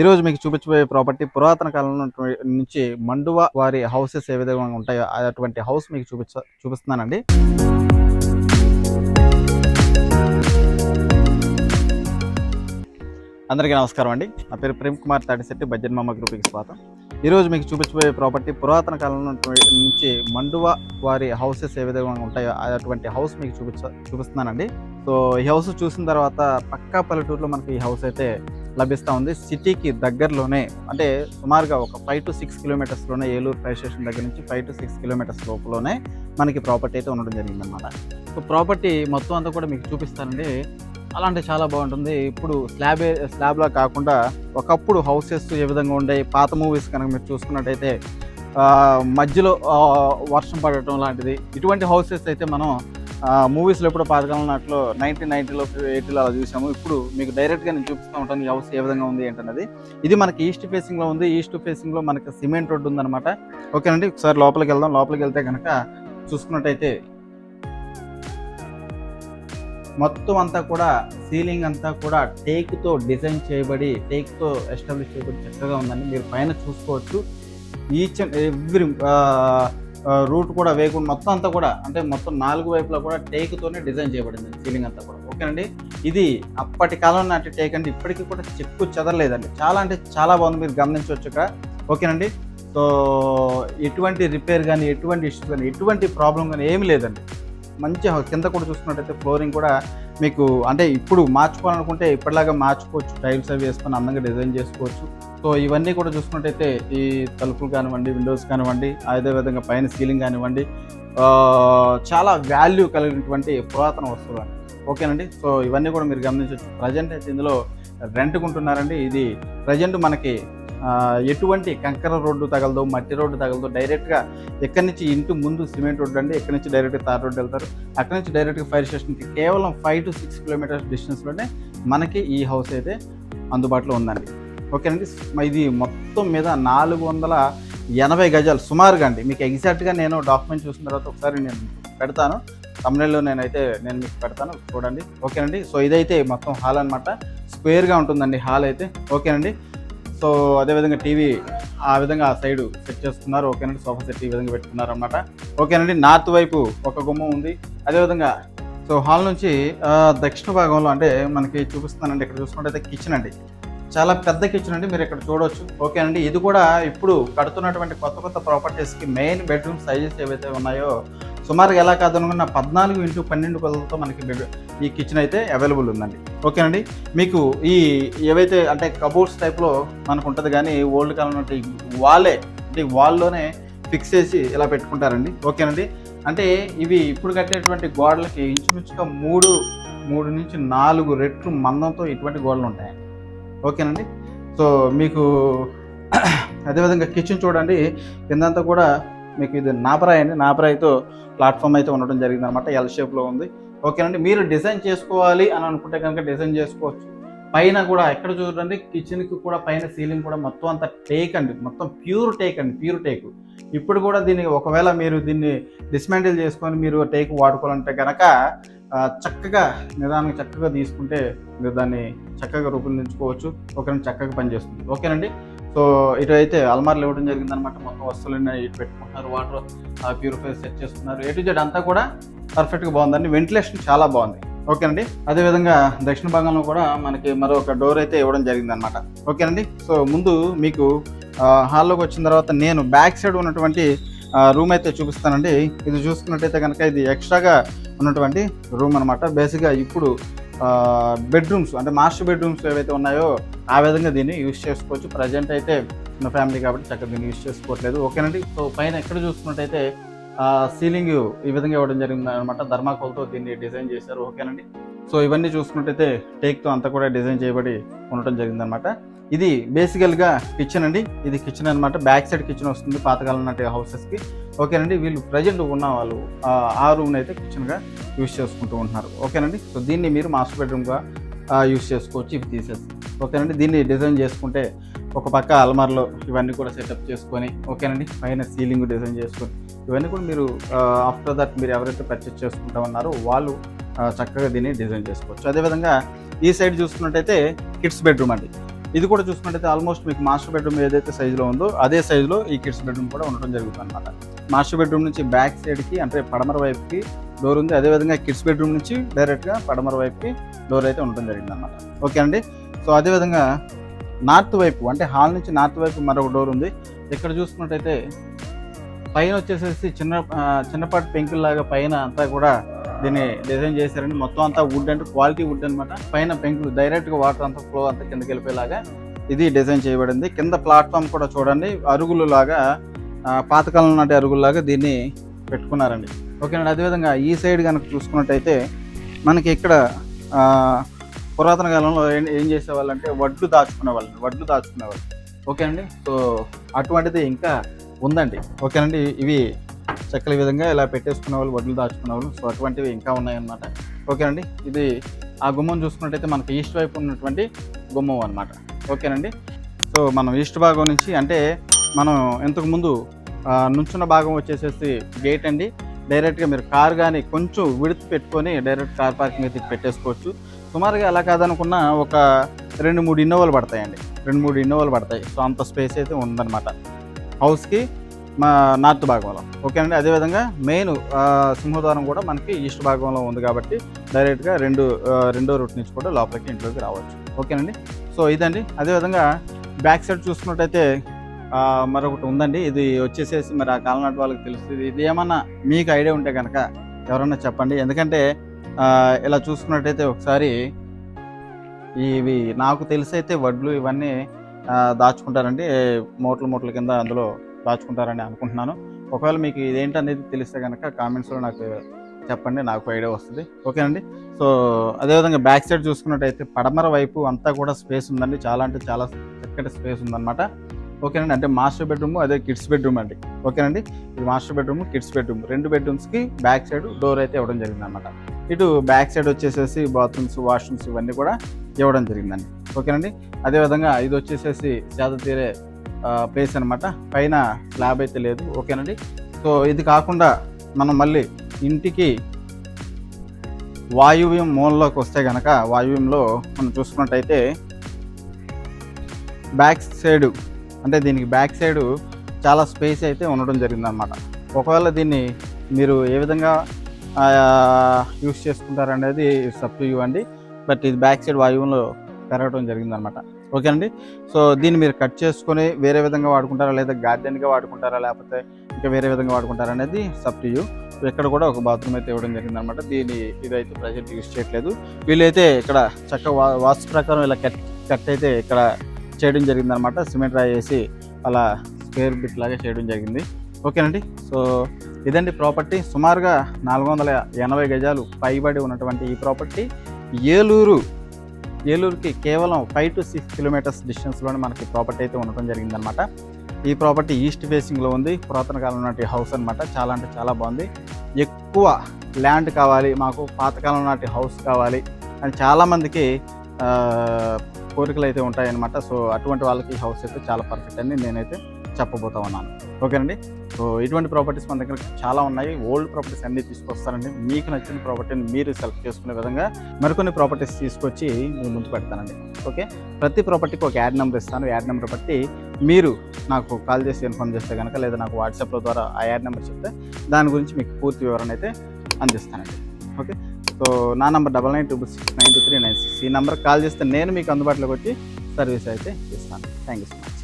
ఈరోజు మీకు చూపించబోయే ప్రాపర్టీ పురాతన కాలం నుంచి మండువా వారి హౌసెస్ ఏ విధంగా ఉంటాయో అటువంటి హౌస్ మీకు చూపించ చూపిస్తున్నానండి. అందరికీ నమస్కారం అండి. నా పేరు ప్రేమ్ కుమార్ తాటిశెట్టి బడ్జెట్ మామ గ్రూప్కి స్వాగతం. ఈరోజు మీకు చూపించబోయే ప్రాపర్టీ పురాతన కాలం నుంచి మండువా వారి హౌసెస్ ఏ విధంగా ఉంటాయో అటువంటి హౌస్ మీకు చూపించ చూపిస్తున్నానండి. సో ఈ హౌస్ చూసిన తర్వాత పక్కా పల్లెటూరులో మనకి ఈ హౌస్ అయితే లభిస్తూ ఉంది. సిటీకి దగ్గరలోనే అంటే సుమారుగా ఒక ఫైవ్ టు సిక్స్ కిలోమీటర్స్లోనే ఏలూరు ఫైర్ స్టేషన్ దగ్గర నుంచి ఫైవ్ టు సిక్స్ కిలోమీటర్స్ లోపలనే మనకి ప్రాపర్టీ అయితే ఉండడం జరిగిందన్నమాట. సో ప్రాపర్టీ మొత్తం అంతా కూడా మీకు చూపిస్తానండి. అలాంటి చాలా బాగుంటుంది. ఇప్పుడు స్లాబ్ స్లాబ్లా కాకుండా ఒకప్పుడు హౌసెస్ ఏ విధంగా ఉండే పాత మూవీస్ కనుక మీరు చూసుకున్నట్టయితే మధ్యలో వర్షం పడటం లాంటిది ఇటువంటి హౌసెస్ అయితే మనం మూవీస్లో ఎప్పుడు పాతకాలం నాట్లో నైన్టీన్ నైన్టీలో ఎయిటీలో అలా చూసాము. ఇప్పుడు మీకు డైరెక్ట్గా నేను చూపిస్తూ ఉంటాను ఈ హౌస్ ఏ విధంగా ఉంది ఏంటన్నది. ఇది మనకి ఈస్ట్ ఫేసింగ్లో ఉంది. ఈస్ట్ ఫేసింగ్లో మనకి సిమెంట్ రోడ్డు ఉందన్నమాట. ఓకేనండి ఒకసారి లోపలికి వెళ్దాం. లోపలికి వెళ్తే కనుక చూసుకున్నట్టయితే మొత్తం అంతా కూడా సీలింగ్ అంతా కూడా టేక్తో డిజైన్ చేయబడి టేక్తో ఎస్టాబ్లిష్ చేయబడి చక్కగా ఉందండి. మీరు పైన చూసుకోవచ్చు. ఈచ్ అండ్ ఎవ్రీ రూట్ కూడా వేయకుండా మొత్తం అంతా కూడా అంటే మొత్తం నాలుగు వైపులా కూడా టేక్తోనే డిజైన్ చేయబడింది సీలింగ్ అంతా కూడా. ఓకేనండి? ఇది అప్పటి కాలం నాటి టేక్ అండి. ఇప్పటికీ కూడా చెక్కు చెదరలేదండి. చాలా అంటే చాలా బాగుంది. మీరు గమనించవచ్చు ఇక్కడ. ఓకేనండి? సో ఎటువంటి రిపేర్ కానీ ఎటువంటి ఇష్యూ కానీ ఎటువంటి ప్రాబ్లం కానీ ఏమీ లేదండి. మంచి కింద కూడా చూసుకున్నట్టయితే ఫ్లోరింగ్ కూడా మీకు అంటే ఇప్పుడు మార్చుకోవాలనుకుంటే ఇప్పటిలాగా మార్చుకోవచ్చు. టైల్స్ అవి వేసుకొని అందంగా డిజైన్ చేసుకోవచ్చు. సో ఇవన్నీ కూడా చూసుకున్నట్టయితే ఈ తలుపులు కానివ్వండి విండోస్ కానివ్వండి అదే విధంగా పైన సీలింగ్ కానివ్వండి చాలా వాల్యూ కలిగినటువంటి పురాతన వస్తువులు అండి. ఓకేనండి? సో ఇవన్నీ కూడా మీరు గమనించవచ్చు. ప్రజెంట్ అయితే ఇందులో రెంట్కుంటున్నారండి. ఇది ప్రజెంట్ మనకి ఎటువంటి కంకర రోడ్డు తగలదు మట్టి రోడ్డు తగలదు డైరెక్ట్గా ఎక్కడి నుంచి ఇంటి ముందు సిమెంట్ రోడ్డు అండి ఎక్కడి నుంచి డైరెక్ట్గా తార్ రోడ్డు వెళ్తారు. అక్కడి నుంచి డైరెక్ట్గా ఫైర్ స్టేషన్కి కేవలం ఫైవ్ టు సిక్స్ కిలోమీటర్స్ డిస్టెన్స్లోనే మనకి ఈ హౌస్ అయితే అందుబాటులో ఉందండి. ఓకేనండి ఇది మొత్తం మీద నాలుగు వందల ఎనభై గజాలు సుమారుగా అండి. మీకు ఎగ్జాక్ట్గా నేను డాక్యుమెంట్ చూసిన తర్వాత ఒకసారి నేను పెడతాను. తమిళలో నేనైతే నేను మీకు పెడతాను చూడండి. ఓకేనండి సో ఇదైతే మొత్తం హాల్ అనమాట స్క్వేర్గా ఉంటుందండి హాల్ అయితే. ఓకేనండి సో అదేవిధంగా టీవీ ఆ విధంగా ఆ సైడ్ సెట్ చేస్తున్నారు ఓకేనండి సోఫా సెట్ ఈ విధంగా పెట్టుకున్నారు అనమాట ఓకేనండి నార్త్ వైపు ఒక గుమ్మం ఉంది. అదేవిధంగా సో హాల్ నుంచి ఆ, దక్షిణ భాగంలో అంటే మనకి చూపిస్తున్నానండి ఇక్కడ చూసుకుంటే కిచెన్ అండి. చాలా పెద్ద కిచెన్ అండి మీరు ఇక్కడ చూడవచ్చు ఓకేనండి ఇది కూడా ఇప్పుడు కడుతున్నటువంటి కొత్త కొత్త ప్రాపర్టీస్కి మెయిన్ బెడ్రూమ్ సైజెస్ ఏవైతే ఉన్నాయో సుమారుగా ఎలా కాదనుకున్న పద్నాలుగు ఇంటూ పన్నెండు కొలతలతో మనకి ఈ కిచెన్ అయితే అవైలబుల్ ఉందండి. ఓకేనండి? మీకు ఈ ఏవైతే అంటే కబోర్డ్స్ టైప్లో మనకు ఉంటుంది కానీ ఓల్డ్ కాలం అంటే వాలే అంటే వాల్లోనే ఫిక్స్ చేసి ఇలా పెట్టుకుంటారండి. ఓకేనండి? అంటే ఇవి ఇప్పుడు కట్టేటువంటి గోడలకి ఇంచుమించుగా మూడు మూడు నుంచి నాలుగు రెట్లు మందంతో ఇటువంటి గోడలు ఉంటాయి ఓకేనండి? సో మీకు అదేవిధంగా కిచెన్ చూడండి కిందంతా కూడా మీకు ఇది నాపరాయి అండి. నాపరాయితో ప్లాట్ఫామ్ అయితే ఉండడం జరిగింది అనమాట ఎల్ షేప్లో ఉంది. ఓకేనండి. మీరు డిజైన్ చేసుకోవాలి అని అనుకుంటే కనుక డిజైన్ చేసుకోవచ్చు. పైన కూడా ఎక్కడ చూడండి కిచెన్కి కూడా పైన సీలింగ్ కూడా మొత్తం అంత టేక్ అండి. మొత్తం ప్యూర్ టేక్ అండి ప్యూర్ టేక్. ఇప్పుడు కూడా దీన్ని ఒకవేళ మీరు దీన్ని డిస్మాంటిల్ చేసుకొని మీరు టేక్ వాడుకోవాలంటే కనుక చక్కగా నిదానంగా చక్కగా తీసుకుంటే మీరు దాన్ని చక్కగా రూపొందించుకోవచ్చు. ఒకరిని చక్కగా పనిచేస్తుంది. ఓకేనండి. సో ఇటు అయితే అల్మార్లు ఇవ్వడం జరిగిందనమాట మొత్తం వస్తువులన్నీ ఇటు పెట్టుకుంటున్నారు. వాటర్ ప్యూరిఫైర్ సెట్ చేస్తున్నారు. టు జెడ్ అంతా కూడా పర్ఫెక్ట్గా బాగుందండి. వెంటిలేషన్ చాలా బాగుంది. ఓకేనండి? అదేవిధంగా దక్షిణ భాగంలో కూడా మనకి మరొక డోర్ అయితే ఇవ్వడం జరిగిందనమాట ఓకేనండి? సో ముందు మీకు హాల్లోకి వచ్చిన తర్వాత నేను బ్యాక్ సైడ్ ఉన్నటువంటి రూమ్ అయితే చూపిస్తానండి. ఇది చూసుకున్నట్టయితే కనుక ఇది ఎక్స్ట్రాగా ఉన్నటువంటి రూమ్ అనమాట బేసిక్గా ఇప్పుడు బెడ్రూమ్స్ అంటే మాస్టర్ బెడ్రూమ్స్ ఏవైతే ఉన్నాయో ఆ విధంగా దీన్ని యూస్ చేసుకోవచ్చు. ప్రజెంట్ అయితే చిన్న ఫ్యామిలీ కాబట్టి చక్కగా దీన్ని యూస్ చేసుకోవట్లేదు. ఓకేనండి. సో పైన ఎక్కడ చూసుకున్నట్టయితే సీలింగ్ ఈ విధంగా ఇవ్వడం జరిగింది అనమాట ధర్మాకోల్తో దీన్ని డిజైన్ చేశారు. ఓకేనండి. సో ఇవన్నీ చూసుకున్నట్టయితే టేక్తో అంతా కూడా డిజైన్ చేయబడి ఉండటం జరిగిందనమాట ఇది బేసికల్గా కిచెన్ అండి. ఇది కిచెన్ అనమాట బ్యాక్ సైడ్ కిచెన్ వస్తుంది. పాతకాలం నాటి హౌసెస్కి ఓకేనండి. వీళ్ళు ప్రజెంట్ ఉన్న వాళ్ళు ఆ, ఆ రూమ్ని అయితే కిచెన్గా యూజ్ చేసుకుంటూ ఉంటున్నారు. ఓకేనండి. సో దీన్ని మీరు మాస్టర్ బెడ్రూమ్గా యూస్ చేసుకోవచ్చు ఇవి తీసేసి ఓకేనండి? దీన్ని డిజైన్ చేసుకుంటే ఒక పక్క అల్మార్లో ఇవన్నీ కూడా సెటప్ చేసుకొని ఓకేనండి? పైన సీలింగ్ డిజైన్ చేసుకొని ఇవన్నీ కూడా మీరు ఆఫ్టర్ దట్ మీరు ఎవరైతే పర్చేస్ చేసుకుంటా ఉన్నారో వాళ్ళు చక్కగా దీన్ని డిజైన్ చేసుకోవచ్చు. అదేవిధంగా ఈ సైడ్ చూసుకున్నట్టయితే కిడ్స్ బెడ్రూమ్ అండి. ఇది కూడా చూసుకున్నట్టయితే ఆల్మోస్ట్ మీకు మాస్టర్ బెడ్రూమ్ ఏదైతే సైజులో ఉందో అదే సైజులో ఈ కిడ్స్ బెడ్రూమ్ కూడా ఉండటం జరుగుతుంది అనమాట మాస్టర్ బెడ్రూమ్ నుంచి బ్యాక్ సైడ్కి అంటే పడమర వైపుకి డోర్ ఉంది. అదేవిధంగా కిడ్స్ బెడ్రూమ్ నుంచి డైరెక్ట్గా పడమర వైపుకి డోర్ అయితే ఉండడం జరిగింది అనమాట ఓకే అండి? సో అదేవిధంగా నార్త్ వైపు అంటే హాల్ నుంచి నార్త్ వైపు మరొక డోర్ ఉంది. ఇక్కడ చూసుకున్నట్టయితే పైన వచ్చేసేసి చిన్న చిన్నపాటి పెంకుల్లాగా పైన అంతా కూడా దీన్ని డిజైన్ చేశారండి. మొత్తం అంతా వుడ్ అంటే క్వాలిటీ వుడ్ అనమాట పైన పెంకులు డైరెక్ట్గా వాటర్ అంతా ఫ్లో అంతా కిందకి వెళ్ళిపోయేలాగా ఇది డిజైన్ చేయబడింది. కింద ప్లాట్ఫామ్ కూడా చూడండి. అరుగులు లాగా పాతకాలం నాటి అరుగుల్లాగా దీన్ని పెట్టుకున్నారండి. ఓకేనండి. అదేవిధంగా ఈ సైడ్ కనుక చూసుకున్నట్టయితే మనకి ఇక్కడ పురాతన కాలంలో ఏం ఏం చేసేవాళ్ళు అంటే వడ్లు దాచుకునేవాళ్ళు వడ్లు దాచుకునేవాళ్ళు. ఓకే అండి సో అటువంటిది ఇంకా ఉందండి. ఓకేనండి? ఇవి చెక్కల విధంగా ఇలా పెట్టేసుకునే వాళ్ళు వడ్లు దాచుకునే వాళ్ళు సో అటువంటివి ఇంకా ఉన్నాయన్నమాట. ఓకేనండి? ఇది ఆ గుమ్మం చూసుకున్నట్టయితే మనకి ఈస్ట్ వైపు ఉన్నటువంటి గుమ్మం అనమాట ఓకేనండి? సో మనం ఈస్ట్ భాగం నుంచి అంటే మనం ఇంతకుముందు నుంచున్న భాగం వచ్చేసేసి గేట్ అండి. డైరెక్ట్గా మీరు కార్ కానీ కొంచెం విడుతు పెట్టుకొని డైరెక్ట్ కార్ పార్కింగ్ అయితే పెట్టేసుకోవచ్చు. సుమారుగా అలా కాదనుకున్న ఒక రెండు మూడు ఇన్నోవాలు పడతాయండి. రెండు మూడు ఇన్నోవాలు పడతాయి. సో అంత స్పేస్ అయితే ఉందన్నమాట. హౌస్కి మా నార్త్ భాగంలో. ఓకేనండి? అదేవిధంగా మెయిన్ సింహద్వారం కూడా మనకి ఈస్ట్ భాగంలో ఉంది కాబట్టి డైరెక్ట్గా రెండు రెండో రూట్ నుంచి కూడా లోపలికి ఇంట్లోకి రావచ్చు. ఓకేనండి? సో ఇదండి. అదేవిధంగా బ్యాక్ సైడ్ చూసుకున్నట్టయితే మరొకటి ఉందండి. ఇది వచ్చేసేసి మరి ఆ కాలనాటి వాళ్ళకి తెలుస్తుంది. ఇది ఏమన్నా మీకు ఐడియా ఉంటే కనుక ఎవరన్నా చెప్పండి. ఎందుకంటే ఇలా చూసుకున్నట్టయితే ఒకసారి ఇవి నాకు తెలిసి అయితే వడ్లు ఇవన్నీ దాచుకుంటారండి. మూటలు మూటల కింద అందులో దాచుకుంటారని అనుకుంటున్నాను. ఒకవేళ మీకు ఇదేంటి అనేది తెలిస్తే కనుక కామెంట్స్లో నాకు చెప్పండి. నాకు ఐడియా వస్తుంది. ఓకేనండి. సో అదేవిధంగా బ్యాక్ సైడ్ చూసుకున్నట్టయితే పడమర వైపు అంతా కూడా స్పేస్ ఉందండి. చాలా అంటే చాలా చక్కటి స్పేస్ ఉందన్నమాట. ఓకేనండి. అంటే మాస్టర్ బెడ్రూమ్ అదే కిడ్స్ బెడ్రూమ్ అండి. ఓకేనండి. ఇది మాస్టర్ బెడ్రూమ్ కిడ్స్ బెడ్రూమ్. రెండు బెడ్రూమ్స్కి బ్యాక్ సైడ్ డోర్ అయితే ఇవ్వడం జరిగింది అనమాట ఇటు బ్యాక్ సైడ్ వచ్చేసేసి బాత్రూమ్స్ వాష్రూమ్స్ ఇవన్నీ కూడా ఇవ్వడం జరిగిందండి. ఓకేనండి. అదేవిధంగా ఇది వచ్చేసేసి సేద తీరే ప్లేస్ అనమాట పైన స్లాబ్ అయితే లేదు. ఓకేనండి. సో ఇది కాకుండా మనం మళ్ళీ ఇంటికి వాయువ్యం మూలలోకి వస్తే కనుక వాయువ్యంలో మనం చూసుకున్నట్టయితే బ్యాక్ సైడ్ అంటే దీనికి బ్యాక్ సైడ్ చాలా స్పేస్ అయితే ఉండడం జరిగింది అనమాట ఒకవేళ దీన్ని మీరు ఏ విధంగా యూస్ చేసుకుంటారనేది ఇట్స్ అప్ టు యూ అండి. బట్ ఇది బ్యాక్ సైడ్ వాయువులో పెరగడం జరిగిందనమాట ఓకేనండి సో దీన్ని మీరు కట్ చేసుకొని వేరే విధంగా వాడుకుంటారా? లేదా గార్డెన్గా వాడుకుంటారా? లేకపోతే ఇంకా వేరే విధంగా వాడుకుంటారా అనేది సప్ టు యూ ఇక్కడ కూడా ఒక బాత్రూమ్ అయితే ఇవ్వడం జరిగింది అనమాట దీన్ని ఇదైతే ప్రజెంట్ యూస్ చేయట్లేదు. వీళ్ళైతే ఇక్కడ చక్కగా వాస్తు ప్రకారం ఇలా కట్ కట్ అయితే ఇక్కడ చేయడం జరిగింది అనమాట సిమెంట్ రాయి వేసి అలా స్క్వేర్ బిట్ లాగా చేయడం జరిగింది. ఓకేనండి? సో ఇదండి ప్రాపర్టీ. సుమారుగా నాలుగు వందల ఎనభై గజాలు పైబడి ఉన్నటువంటి ఈ ప్రాపర్టీ ఏలూరు ఏలూరుకి కేవలం ఫైవ్ టు సిక్స్ కిలోమీటర్స్ డిస్టెన్స్లోనే మనకి ప్రాపర్టీ అయితే ఉండటం జరిగిందనమాట. ఈ ప్రాపర్టీ ఈస్ట్ ఫేసింగ్లో ఉంది. పురాతన కాలం నాటి హౌస్ అనమాట చాలా అంటే చాలా బాగుంది. ఎక్కువ ల్యాండ్ కావాలి మాకు పాతకాలం నాటి హౌస్ కావాలి అని చాలామందికి కోరికలు అయితే ఉంటాయన్నమాట. సో అటువంటి వాళ్ళకి ఈ హౌస్ అయితే చాలా పర్ఫెక్ట్ అని నేనైతే చెప్పబోతా ఉన్నాను. ఓకేనండి? సో ఇటువంటి ప్రాపర్టీస్ మన దగ్గర చాలా ఉన్నాయి. ఓల్డ్ ప్రాపర్టీస్ అన్నీ తీసుకొస్తానండి. మీకు నచ్చిన ప్రాపర్టీని మీరు సెలెక్ట్ చేసుకునే విధంగా మరికొన్ని ప్రాపర్టీస్ తీసుకొచ్చి ముందు పెడతానండి. ఓకే? ప్రతి ప్రాపర్టీకి ఒక యాడ్ నెంబర్ ఇస్తాను. యాడ్ నెంబర్ బట్టి మీరు నాకు కాల్ చేసి ఇన్ఫామ్ చేస్తే కనుక లేదా నాకు వాట్సాప్లో ద్వారా ఆ యాడ్ నెంబర్ చెప్తే దాని గురించి మీకు పూర్తి వివరణ అయితే అందిస్తానండి. ఓకే? సో నా number double nine two six nine two three nine six ఈ నెంబర్ కాల్ చేస్తే నేను మీకు అందుబాటులోకి వచ్చి సర్వీస్ అయితే ఇస్తాను. Thank you so much